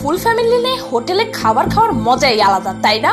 Full family নিয়ে হোটেলে খাবার খাওয়ার মজাই আলাদা, তাই না?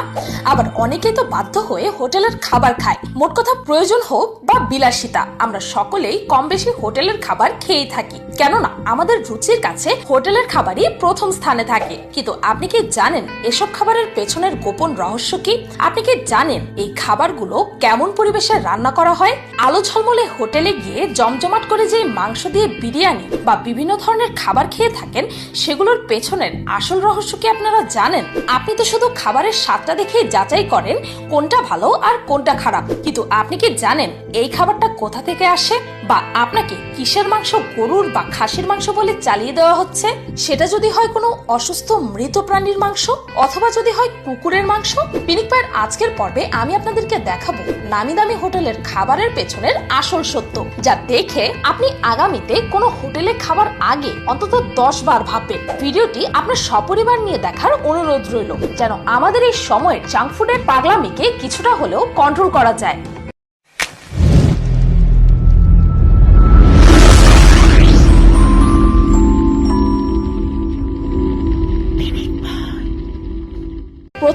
আবার অনেকেই তো বাধ্য হয়ে হোটেলের খাবার খায়। মোট কথা প্রয়োজন হোক বা বিলাসিতা, আমরা সকলেই কম বেশি হোটেলের খাবার খেয়েই থাকি। কেননা, আমাদের রুচির কাছে হোটেলের খাবারই প্রথম স্থানে থাকে। কিন্তু আপনি কি জানেন এসব খাবারের পেছনের গোপন রহস্য কি? আপনি কি জানেন এই খাবারগুলো কেমন পরিবেশে রান্না করা হয়? আলো ঝলমলে হোটেলে গিয়ে জমজমাট করে যে মাংস দিয়ে বিরিয়ানি বা বিভিন্ন ধরনের খাবার খেয়ে থাকেন, সেগুলোর পেছনের আসল রহস্য কি আপনারা জানেন? আপনি তো শুধু খাবারের স্বাদটা দেখে যাচাই করেন কোনটা ভালো আর কোনটা খারাপ। কিন্তু আপনি কি জানেন এই খাবারটা কোথা থেকে আসে? বা আপনাকে কিসের মাংস, গরুর বা খাসির মাংস বলে চালিয়ে দেওয়া হচ্ছে? সেটা যদি হয় কোনো অসুস্থ মৃত প্রাণীর মাংস অথবা যদি হয় কুকুরের মাংস? পিনিক পায়ের আজকের পর্বে আমি আপনাদেরকে দেখাবো নামি দামি হোটেলের খাবারের পেছনের আসল সত্য, যা দেখে আপনি আগামীতে কোনো হোটেলে খাবার আগে অন্তত দশ বার ভাববেন। ভিডিওটি আপনার সপরিবার নিয়ে দেখার অনুরোধ রইল, যেন আমাদের এই সময়ের জাঙ্ক ফুডের পাগলামিকে কিছুটা হলেও কন্ট্রোল করা যায়।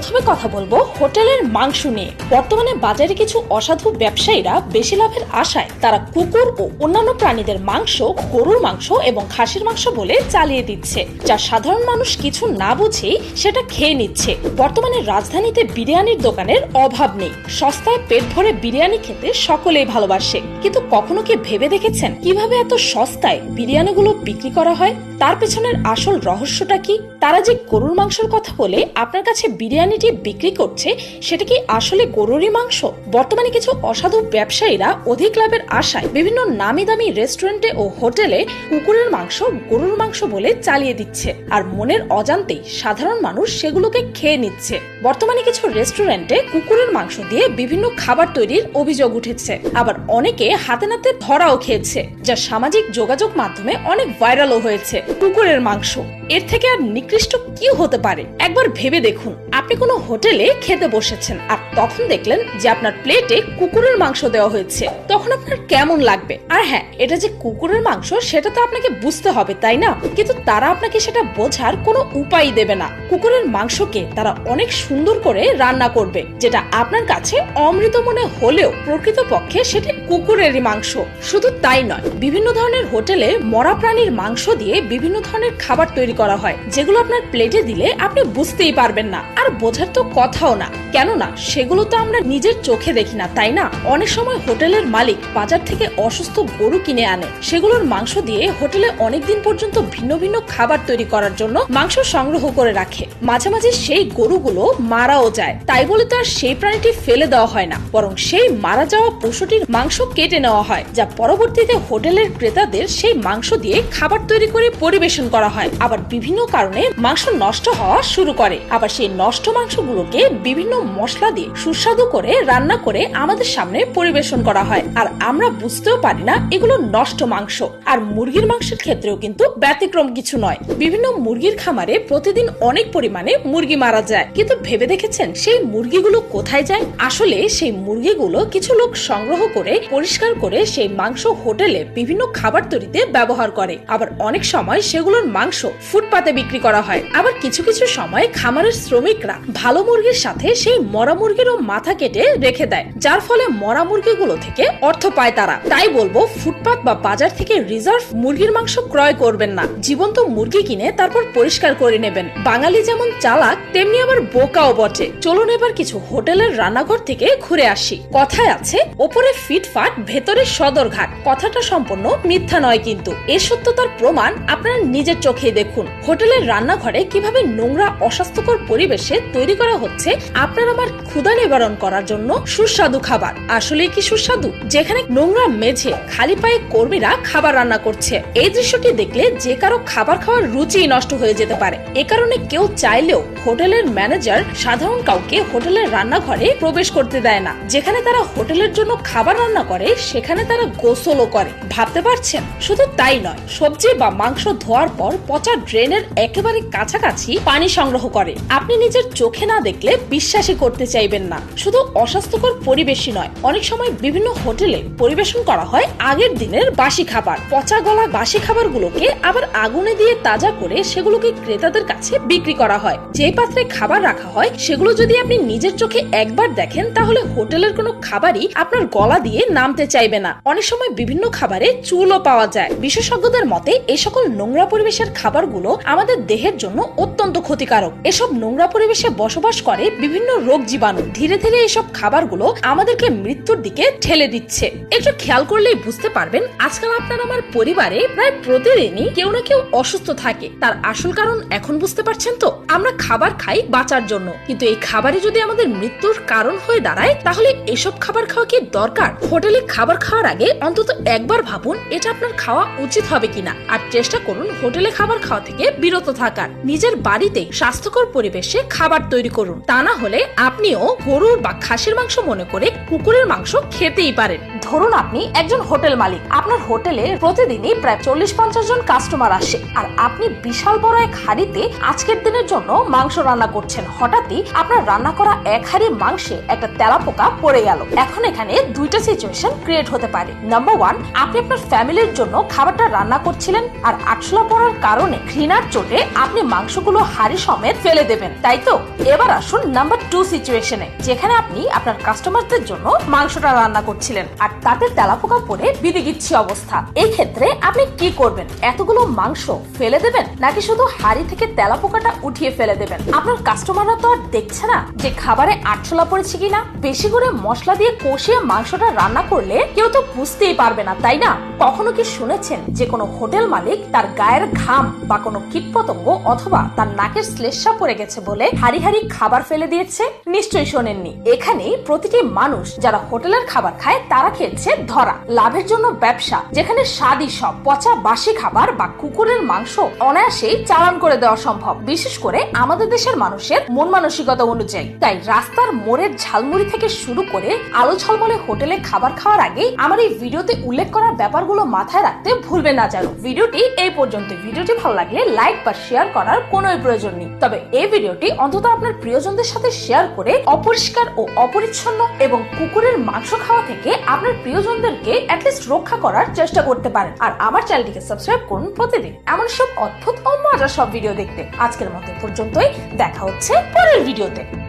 প্রথমে কথা বলব হোটেলের মাংস নিয়ে। বর্তমানে বাজারে কিছু অসাধু ব্যবসায়ীরা বেশি লাভের আশায় তারা কুকুর ও অন্যান্য প্রাণীদের মাংস, গরুর মাংস এবং খাসির মাংস বলে চালিয়ে দিচ্ছে, যা সাধারণ মানুষ কিছু না বুঝেই সেটা খেয়ে নিচ্ছে। বর্তমানে রাজধানীতে বিরিয়ানির দোকানের অভাব নেই। সস্তায় পেট ভরে বিরিয়ানি খেতে সকলেই ভালোবাসে। কিন্তু কখনো কি ভেবে দেখেছেন কীভাবে এত সস্তায় বিরিয়ানিগুলো বিক্রি করা হয়? তার পেছনের আসল রহস্যটা কি? তারা যে গরুর মাংসের কথা বলে আপনার কাছে বিরিয়ানিটি বিক্রি করছে, সেটা কি আসলে গরুরই মাংস? বর্তমানে কিছু অসাধু ব্যবসায়ীরা অধিক লাভের আশায় বিভিন্ন নামি দামি রেস্টুরেন্টে ও হোটেলে কুকুরের মাংস, গরুর মাংস বলে চালিয়ে দিচ্ছে। আর মনের অজান্তেই সাধারণ মানুষ সেগুলোকে খেয়ে নিচ্ছে। বর্তমানে কিছু রেস্টুরেন্টে কুকুরের মাংস দিয়ে বিভিন্ন খাবার তৈরির অভিযোগ উঠেছে। আবার অনেকে হাতে নাতে ধরাও খেয়েছে, যা সামাজিক যোগাযোগ মাধ্যমে অনেক ভাইরালও হয়েছে কুকুরের মাংস। এর থেকে আর নিকৃষ্ট কি হতে পারে? একবার ভেবে দেখুন। আপনি কোনো হোটেলে খেতে বসেছেন আর তখন দেখলেন যে আপনার প্লেটে কুকুরের মাংস দেওয়া হয়েছে। তখন আপনার কেমন লাগবে? আর হ্যাঁ এটা যে কুকুরের মাংস, সেটা তো আপনাকে বুঝতে হবে, তাই না? কিন্তু তারা আপনাকে সেটা বোঝার কোনো উপায় দেবে না। কুকুরের মাংসকে তারা অনেক সুন্দর করে রান্না করবে, যেটা আপনার কাছে অমৃত মনে হলেও প্রকৃতপক্ষে সেটা কুকুরেরই মাংস। শুধু তাই নয়, বিভিন্ন ধরনের হোটেলে মরা প্রাণীর মাংস দিয়ে বিভিন্ন ধরনের খাবার তৈরি করা হয়, যেগুলো আপনার প্লেটে দিলে আপনি বুঝতেই পারবেন না। আর বোঝার তো কথাও না। কেননা, সেগুলো তো আমরা নিজের চোখে দেখি না, তাই না? অনেক সময় হোটেলের মালিক বাজার থেকে অসুস্থ গরু কিনে আনে। সেগুলোর মাংস দিয়ে হোটেলে অনেক দিন পর্যন্ত ভিন্ন ভিন্ন খাবার তৈরি করার জন্য মাংস সংগ্রহ করে রাখে। মাঝে মাঝে সেই গরুগুলো মারাও যায়। তাই বলে তো আর সেই প্রাণীটি ফেলে দেওয়া হয় না, বরং সেই মারা যাওয়া পশুটির মাংস কেটে নেওয়া হয়, যা পরবর্তীতে হোটেলের ক্রেতাদের সেই মাংস দিয়ে খাবার তৈরি করে পরিবেশন করা হয়। আবার বিভিন্ন কারণে মাংস নষ্ট হওয়া শুরু করে। আবার সেই নষ্ট মাংসগুলোকে বিভিন্ন মশলা দিয়ে সুস্বাদু করে রান্না করে আমাদের সামনে পরিবেশন করা হয়। আর আমরা বুঝতেও পারি না এগুলো নষ্ট মাংস। আর মুরগির মাংসের ক্ষেত্রেও কিন্তু ব্যতিক্রম কিছু নয়। বিভিন্ন মুরগির খামারে প্রতিদিন অনেক পরিমাণে মুরগি মারা যায়। কিন্তু ভেবে দেখেছেন সেই মুরগিগুলো কোথায় যায়? আসলে সেই মুরগিগুলো কিছু লোক সংগ্রহ করে, পরিষ্কার করে সেই মাংস হোটেলে বিভিন্ন খাবার তৈরিতে ব্যবহার করে। আবার অনেক সময় সেগুলোর মাংস ফুটপাতে বিক্রি করা হয়। আবার কিছু কিছু সময় খামারের শ্রমিকরা ভালো মুরগির সাথে সেই মরা মুরগিরও মাথা কেটে রেখে দেয়, যার ফলে মরা মুরগিগুলো থেকে অর্থ পায় তারা। তাই বলব, ফুটপাত বা বাজার থেকে রিজার্ভ মুরগির মাংস ক্রয় করবেন না। জীবন্ত মুরগি কিনে তারপর পরিষ্কার করে নেবেন। বাঙালি যেমন চালাক, তেমনি আবার বোকাও বটে। চলুন এবার কিছু হোটেলের রান্নাঘর থেকে ঘুরে আসি। কথায় আছে, ওপরে ফিটফাট, ভেতরে সদরঘাট। কথাটা সম্পূর্ণ মিথ্যা নয় কিন্তু। এ সত্যতার প্রমাণ আপনারা নিজের চোখে দেখুন। হোটেলের রান্নাঘরে কীভাবে নোংরা, অস্বাস্থ্যকর পরিবেশে তৈরি করা হচ্ছে আপনার আমার ক্ষুধা নিবারণ করার জন্য সুস্বাদু খাবার। আসলে কি সুস্বাদু? যেখানে নোংরা মেঝে, খালি পায়ে কর্মীরা খাবার রান্না করছে। এই দৃশ্যটি দেখলে যে কারও খাবার খাওয়ার রুচি নষ্ট হয়ে যেতে পারে। এ কারণে কেউ চাইলেও হোটেলের ম্যানেজার সাধারণ কাউকে হোটেলের রান্নাঘরে প্রবেশ করতে দেয় না। যেখানে তারা হোটেলের জন্য খাবার রান্না করে, সেখানে তারা গোসলও করে। ভাবতে পারছেন? শুধু তাই নয়, সবজি বা মাংস ধোয়ার পর পচা ড্রেনের একেবারে কাছাকাছি পানি সংগ্রহ করে। আপনি নিজের চোখে না দেখলে বিশ্বাসই করতে চাইবেন না। শুধু অস্বাস্থ্যকর পরিবেশই নয়, অনেক সময় বিভিন্ন হোটেলে পরিবেশন করা হয় আগের দিনের বাসি খাবার। পচা গলা বাসি খাবারগুলোকে আবার আগুনে দিয়ে তাজা করে সেগুলোকে ক্রেতাদের কাছে বিক্রি করা হয়। যে পাত্রে খাবার রাখা হয়, সেগুলো যদি আপনি নিজের চোখে একবার দেখেন, তাহলে হোটেলের কোনো খাবারই আপনার গলা দিয়ে নামতে চাইবে না। অনেক সময় বিভিন্ন খাবারে চুলও পাওয়া যায়। বিশেষজ্ঞদের মতে এই সকল নোংরা পরিবেশের খাবারগুলো আমাদের দেহের জন্য অত্যন্ত ক্ষতিকারক। এসব নোংরা পরিবেশে বসবাস করে বিভিন্ন রোগ জীবাণু। ধীরে ধীরে এসব খাবারগুলো আমাদেরকে মৃত্যুর দিকে ঠেলে দিচ্ছে। একটু খেয়াল করলেই বুঝতে পারবেন, আজকাল আপনার আমার পরিবারে প্রায় প্রতিদিনই কেউ না কেউ অসুস্থ থাকে। তার আসল কারণ এখন বুঝতে পারছেন তো? আমরা খাবার খাই বাঁচার জন্য। কিন্তু এই খাবারই যদি আমাদের মৃত্যুর কারণ হয়ে দাঁড়ায়, তাহলে এসব খাবার খাওয়া কি দরকার? হোটেলে খাবার খাওয়ার আগে অন্তত একবার ভাবুন, এটা আপনার খাওয়া উচিত হবে কিনা। আর চেষ্টা করুন হোটেলে খাবার খাওয়া থেকে বিরত থাকার। নিজের বাড়িতে স্বাস্থ্যকর পরিবেশে খাবার তৈরি করুন। তা না হলে আপনিও গরুর বা খাসির মাংস মনে করে কুকুরের মাংস খেতেই পারেন। ধরুন আপনি একজন হোটেল মালিক। আপনার হোটেলে প্রতিদিনই প্রায় চল্লিশ পঞ্চাশ জন কাস্টমার আসে। আর আপনি বিশাল বড় এক হাড়িতে আজকের দিনের জন্য মাংস রান্না করছেন। হঠাৎই আপনার রান্না করা এক হাড়ি মাংসে একটা তেলাপোকা পড়ে গেল। এখন এখানে দুইটা সিচুয়েশন ক্রিয়েট হতে পারে। নাম্বার ওয়ান আপনি আপনার ফ্যামিলির জন্য খাবারটা রান্না করছিলেন আর আটশোলা পড়ার কারণে ঘৃণার চোটে আপনি মাংসগুলো হাড়ি সমেত ফেলে দেবেন। তাই তো? এবার আসুন নাম্বার টু সিচুয়েশনে যেখানে আপনি আপনার কাস্টমারদের জন্য মাংসটা রান্না করছিলেন। আর তাতে তেলাপোকা পড়ে বিদিগিচ্ছি অবস্থা। এই ক্ষেত্রে আপনি কি করবেন? এতগুলো মাংস ফেলে দেবেন? নাকি শুধু হাড়ি থেকে তেলাপোকাটা উঠিয়ে ফেলে দেবেন? আপনার কাস্টমাররা তো আর দেখছে না যে খাবারে আটশোলা পড়েছে কিনা। বেশি করে মশলা দিয়ে কষিয়ে মাংসটা রান্না করলে কেউ তো বুঝতেই পারবে না, তাই না? কখনো কি শুনেছেন যে কোনো হোটেল মালিক তার গায়ের ঘাম বা কোনো কীটপতঙ্গ অথবা তার নাকের শ্লেষা পড়ে গেছে বলে হাড়ি হাড়ি খাবার ফেলে দিয়েছে? নিশ্চয়ই শোনেননি। এখানে প্রতিটি মানুষ যারা হোটেলের খাবার খায়, তারা খেলছে ধরা, লাভের জন্য ব্যবসা, যেখানে স্বাদই সব, পচা বাসি খাবার বা কুকুরের মাংস অনায়াসেই চালান করে দেওয়া সম্ভব। বিশেষ করে আমাদের দেশের মানুষের মন মানসিকতা অনুযায়ী। তাই রাস্তার মোড়ের ঝালমুড়ি থেকে শুরু করে আলো ঝলমলে হোটেলে খাবার খাওয়ার আগে আমার এই ভিডিওতে উল্লেখ করা ব্যাপারগুলো মাথায় রাখতে ভুলবেন না যেন ভিডিওটি এই পর্যন্ত। ভিডিওটি ভালো লাগলে লাইক বা শেয়ার করার কোনো প্রয়োজন নেই। তবে এই ভিডিওটি অন্তত আপনার প্রিয়জনদের সাথে শেয়ার করে অপরিষ্কার ও অপরিচ্ছন্ন এবং কুকুরের মাংস খাওয়া থেকে আপনার প্রিয়জনদেরকে অ্যাটলিস্ট রক্ষা করার চেষ্টা করতে পারেন। আর আমার চ্যানেলটিকে সাবস্ক্রাইব করুন প্রতিদিন। এমন সব অদ্ভুত ও মজার সব ভিডিও দেখতে। আজকের মতো পর্যন্তই। দেখা হচ্ছে পরের ভিডিওতে